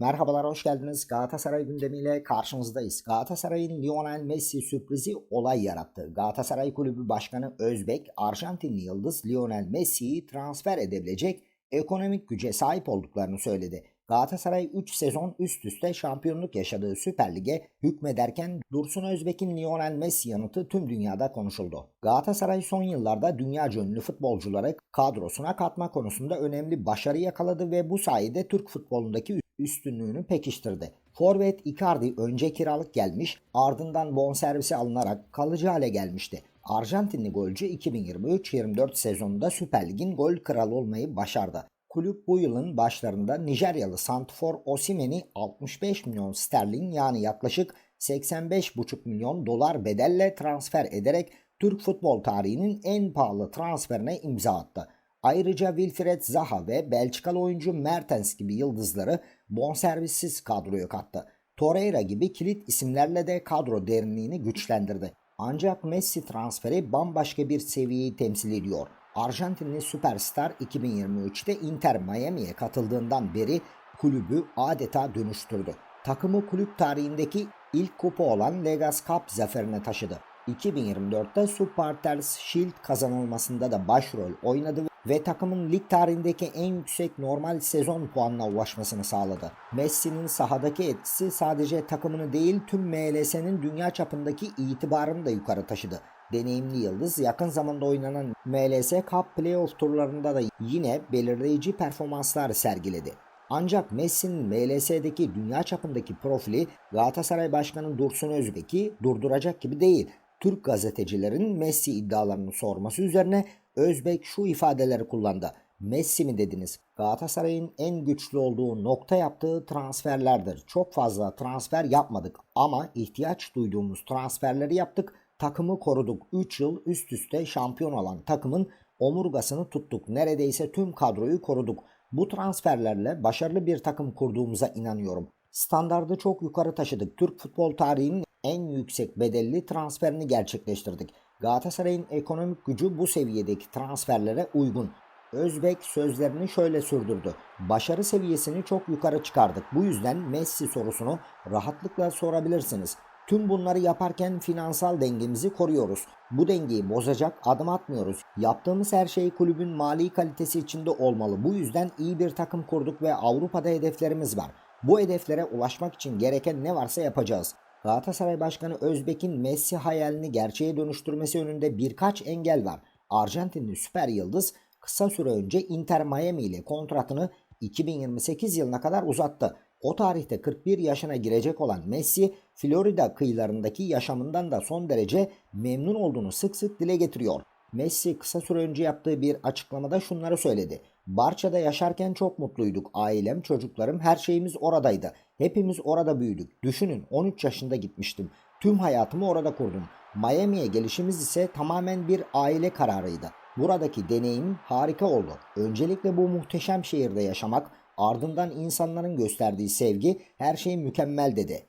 Merhabalar, hoş geldiniz. Galatasaray gündemiyle karşınızdayız. Galatasaray'ın Lionel Messi sürprizi olay yarattı. Galatasaray Kulübü Başkanı Özbek, Arjantinli yıldız Lionel Messi'yi transfer edebilecek ekonomik güce sahip olduklarını söyledi. Galatasaray 3 sezon üst üste şampiyonluk yaşadığı Süper Lig'e hükmederken Dursun Özbek'in Lionel Messi yanıtı tüm dünyada konuşuldu. Galatasaray son yıllarda dünyaca ünlü futbolcuları kadrosuna katma konusunda önemli başarı yakaladı ve bu sayede Türk futbolundaki üstünlüğünü pekiştirdi. Forvet Icardi önce kiralık gelmiş ardından bonservisi alınarak kalıcı hale gelmişti. Arjantinli golcü 2023-24 sezonunda Süper Lig'in gol kralı olmayı başardı. Kulüp bu yılın başlarında Nijeryalı Santifor Osimen'i 65 milyon sterlin yani yaklaşık 85,5 milyon dolar bedelle transfer ederek Türk futbol tarihinin en pahalı transferine imza attı. Ayrıca Wilfred Zaha ve Belçikalı oyuncu Mertens gibi yıldızları bonservissiz kadroya kattı. Torreira gibi kilit isimlerle de kadro derinliğini güçlendirdi. Ancak Messi transferi bambaşka bir seviyeyi temsil ediyor. Arjantinli süperstar 2023'te Inter Miami'ye katıldığından beri kulübü adeta dönüştürdü. Takımı kulüp tarihindeki ilk kupa olan Legas Cup zaferine taşıdı. 2024'te Supporters Shield kazanılmasında da başrol oynadı ve takımın lig tarihindeki en yüksek normal sezon puanına ulaşmasını sağladı. Messi'nin sahadaki etkisi sadece takımını değil tüm MLS'nin dünya çapındaki itibarını da yukarı taşıdı. Deneyimli yıldız yakın zamanda oynanan MLS Cup Playoff turlarında da yine belirleyici performanslar sergiledi. Ancak Messi'nin MLS'deki dünya çapındaki profili Galatasaray Başkanı Dursun Özbek'i durduracak gibi değil. Türk gazetecilerin Messi iddialarını sorması üzerine Özbek şu ifadeleri kullandı. Messi mi dediniz? Galatasaray'ın en güçlü olduğu nokta yaptığı transferlerdir. Çok fazla transfer yapmadık ama ihtiyaç duyduğumuz transferleri yaptık. Takımı koruduk. 3 yıl üst üste şampiyon olan takımın omurgasını tuttuk. Neredeyse tüm kadroyu koruduk. Bu transferlerle başarılı bir takım kurduğumuza inanıyorum. Standardı çok yukarı taşıdık. Türk futbol tarihinin en yüksek bedelli transferini gerçekleştirdik. Galatasaray'ın ekonomik gücü bu seviyedeki transferlere uygun. Özbek sözlerini şöyle sürdürdü. Başarı seviyesini çok yukarı çıkardık. Bu yüzden Messi sorusunu rahatlıkla sorabilirsiniz. Tüm bunları yaparken finansal dengemizi koruyoruz. Bu dengeyi bozacak adım atmıyoruz. Yaptığımız her şey kulübün mali kalitesi içinde olmalı. Bu yüzden iyi bir takım kurduk ve Avrupa'da hedeflerimiz var. Bu hedeflere ulaşmak için gereken ne varsa yapacağız. Galatasaray Başkanı Özbek'in Messi hayalini gerçeğe dönüştürmesi önünde birkaç engel var. Arjantinli süper yıldız kısa süre önce Inter Miami ile kontratını 2028 yılına kadar uzattı. O tarihte 41 yaşına girecek olan Messi, Florida kıyılarındaki yaşamından da son derece memnun olduğunu sık sık dile getiriyor. Messi kısa süre önce yaptığı bir açıklamada şunları söyledi. Barça'da yaşarken çok mutluyduk. Ailem, çocuklarım, her şeyimiz oradaydı. Hepimiz orada büyüdük. Düşünün 13 yaşında gitmiştim. Tüm hayatımı orada kurdum. Miami'ye gelişimiz ise tamamen bir aile kararıydı. Buradaki deneyim harika oldu. Öncelikle bu muhteşem şehirde yaşamak, ardından insanların gösterdiği sevgi her şey mükemmel dedi.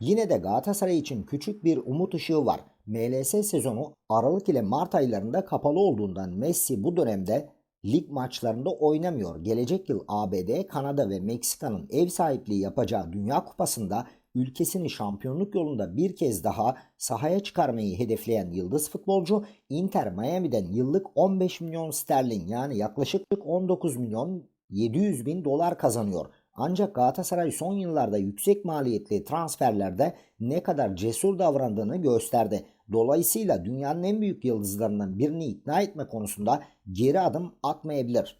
Yine de Galatasaray için küçük bir umut ışığı var. MLS sezonu Aralık ile Mart aylarında kapalı olduğundan Messi bu dönemde lig maçlarında oynamıyor. Gelecek yıl ABD, Kanada ve Meksika'nın ev sahipliği yapacağı Dünya Kupası'nda ülkesini şampiyonluk yolunda bir kez daha sahaya çıkarmayı hedefleyen yıldız futbolcu Inter Miami'den yıllık 15 milyon sterlin yani yaklaşık 19 milyon 700 bin dolar kazanıyor. Ancak Galatasaray son yıllarda yüksek maliyetli transferlerde ne kadar cesur davrandığını gösterdi. Dolayısıyla dünyanın en büyük yıldızlarından birini ikna etme konusunda geri adım atmayabilir.